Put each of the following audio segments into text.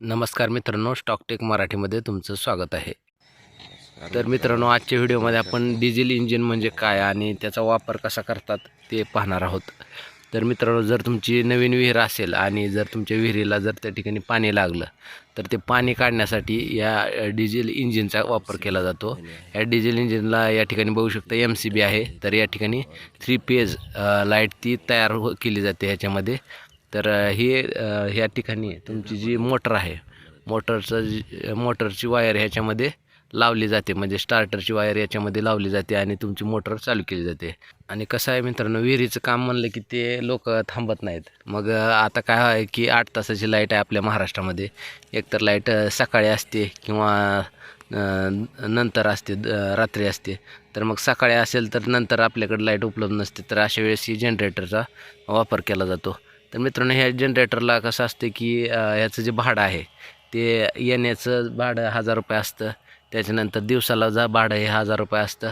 नमस्कार मित्रांनो स्टॉकटेक मराठीमध्ये तुमचं स्वागत आहे. तर मित्रांनो. आजच्या व्हिडिओमध्ये आपण डिझेल इंजिन म्हणजे काय आणि त्याचा वापर कसा करतात ते पाहणार आहोत. तर मित्रांनो जर तुमची नवीन विहीर असेल आणि जर तुमच्या विहिरीला जर त्या ठिकाणी पाणी लागलं तर ते पाणी काढण्यासाठी या डिझेल इंजिनचा वापर केला जातो. या डिझेल इंजिनला या ठिकाणी बघू शकता एम सी बी आहे. तर या ठिकाणी थ्री पेज लाइट ती तयार हो केली जाते ह्याच्यामध्ये. तर हे ही ह्या ठिकाणी तुमची जी मोटर आहे मोटरचं जी मोटरची वायर ह्याच्यामध्ये लावली जाते म्हणजे स्टार्टरची वायर याच्यामध्ये लावली जाते आणि तुमची मोटर चालू केली जाते. आणि कसं आहे मित्रांनो विहिरीचं काम म्हणलं की ते लोक थांबत नाहीत. मग आता काय आहे की आठ तासाची लाइट आहे आपल्या महाराष्ट्रामध्ये. एकतर लाइट सकाळी असते किंवा नंतर असते द- रात्री असते. तर मग सकाळी असेल तर नंतर आपल्याकडे लाइट उपलब्ध नसते तर अशा वेळेस ही जनरेटरचा वापर केला जातो. तर मित्रांनो ह्या जनरेटरला कसं असतं की ह्याचं जे भाडं आहे ते येण्याचं भाडं हजार रुपये असतं. त्याच्यानंतर दिवसाला जा भाडं हे हजार रुपये असतं.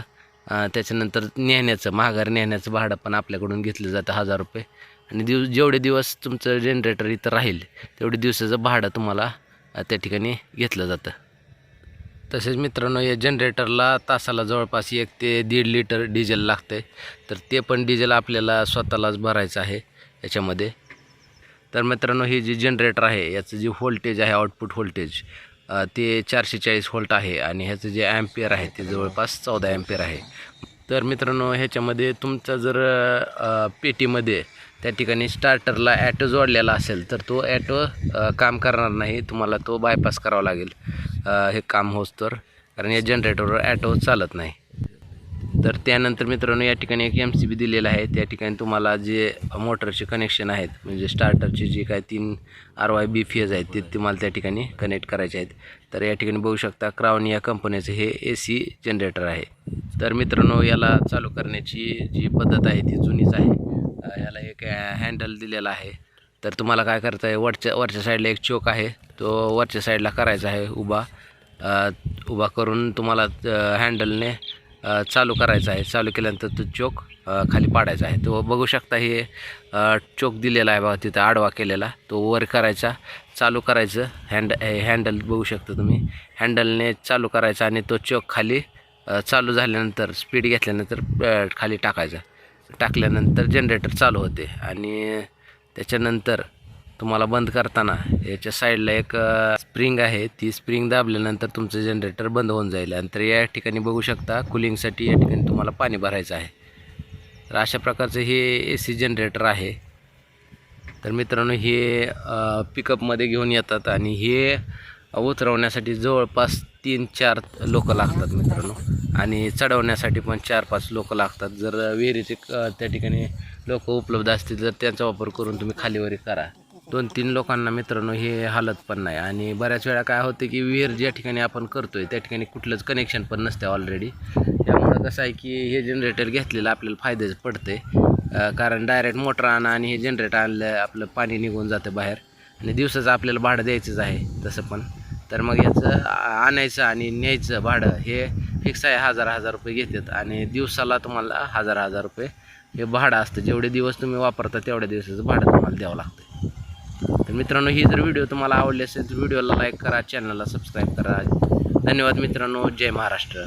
त्याच्यानंतर नेण्याचं महागार नेण्याचं भाडं पण आपल्याकडून घेतलं जातं हजार रुपये. आणि दिवस जेवढे दिवस तुमचं जनरेटर इथं राहील तेवढे दिवसाचं भाडं तुम्हाला त्या ठिकाणी घेतलं जातं. तसेच मित्रांनो या जनरेटरला तासाला जवळपास एक ते दीड लिटर डिझेल लागते तर ते पण डिझेल आपल्याला स्वतःलाच भरायचं आहे याच्यामध्ये. तर मित्रांनो हे जे जनरेटर आहे याचं जे व्होल्टेज आहे आउटपुट व्होल्टेज ते चारशे चाळीस व्होल्ट आहे आणि ह्याचं जे ॲम्पियर आहे ते जवळपास चौदा ॲम्पियर आहे. तर मित्रांनो ह्याच्यामध्ये तुमचं जर पेटीमध्ये त्या ठिकाणी स्टार्टरला ॲटो जोडलेला असेल तर तो ॲटो काम करणार नाही. तुम्हाला तो बायपास करावा लागेल. हे काम होच तर. कारण या जनरेटरवर ॲटो चालत नाही. तर त्यानंतर मित्रांनो या ठिकाणी एक एम सी बी दिलेला आहे. त्या ठिकाणी तुम्हाला जे मोटरचे कनेक्शन आहेत म्हणजे स्टार्टरचे जे काय तीन आर वाय बी फेज आहेत ते तुम्हाला त्या ठिकाणी कनेक्ट करायचे आहेत. तर या ठिकाणी बघू शकता क्राऊन या कंपनीचं हे ए सी जनरेटर आहे. तर मित्रांनो याला चालू करण्याची जी पद्धत आहे ती जुनीच आहे. याला एक हँडल दिलेला आहे. तर तुम्हाला काय करता आहे वरच्या वरच्या साईडला एक चोक आहे. तो वरच्या साईडला करायचा आहे उभा. उभा करून तुम्हाला हँडलने चालू करायचा आहे. चालू केल्यानंतर तो चोक खाली पाडायचा आहे. तो बघू शकता हे चोक दिलेला आहे बघा तिथं आडवा केलेला. तो वर करायचा चालू करायचं. हँड हे हँडल बघू शकता तुम्ही. हँडलने चालू करायचा आणि तो चोक खाली चालू झाल्यानंतर स्पीड घेतल्यानंतर खाली टाकायचा. टाकल्यानंतर जनरेटर चालू होते आणि त्याच्यानंतर तुम्हाला बंद करताना. याच्या साईडला एक स्प्रिंग आहे. ती स्प्रिंग दाबल्यानंतर तुमचं जनरेटर बंद होऊन जाईल. आणि तर या ठिकाणी बघू शकता कुलिंगसाठी या ठिकाणी तुम्हाला पाणी भरायचं आहे. तर अशा प्रकारचं हे ए सी जनरेटर आहे. तर मित्रांनो हे पिकअपमध्ये घेऊन येतात आणि हे उतरवण्यासाठी जवळपास तीन चार लोक लागतात मित्रांनो. आणि चढवण्यासाठी पण चार पाच लोक लागतात. जर विहिरीचे क- त्या ठिकाणी लोक उपलब्ध असतील तर त्यांचा वापर करून तुम्ही खालीवरी करा. दोन तीन लोकांना मित्रांनो हे हालत पण नाही. आणि बऱ्याच वेळा काय होतं की विहीर ज्या ठिकाणी आपण करतोय त्या ठिकाणी कुठलंच कनेक्शन पण नसते ऑलरेडी त्यामुळं कसं आहे की हे जनरेटर घेतलेलं आपल्याला फायद्याचं पडते कारण डायरेक्ट मोटर आणा आणि हे जनरेटर आणलं आपलं पाणी निघून जातं बाहेर. आणि दिवसाचं आपल्याला भाडं द्यायचंच आहे तसं पण. तर मग याचं आणायचं आणि न्यायचं भाडं हे फिक्स आहे हजार हजार रुपये घेतात. आणि दिवसाला तुम्हाला हजार हजार रुपये हे भाडं असतं. जेवढे दिवस तुम्ही वापरता तेवढ्या दिवसाचं भाडं तुम्हाला द्यावं लागतं तर मित्रांनो ही जर व्हिडिओ तुम्हाला आवडली असेल तर व्हिडिओला लाईक करा चॅनलला सबस्क्राईब करा. धन्यवाद मित्रांनो जय महाराष्ट्र.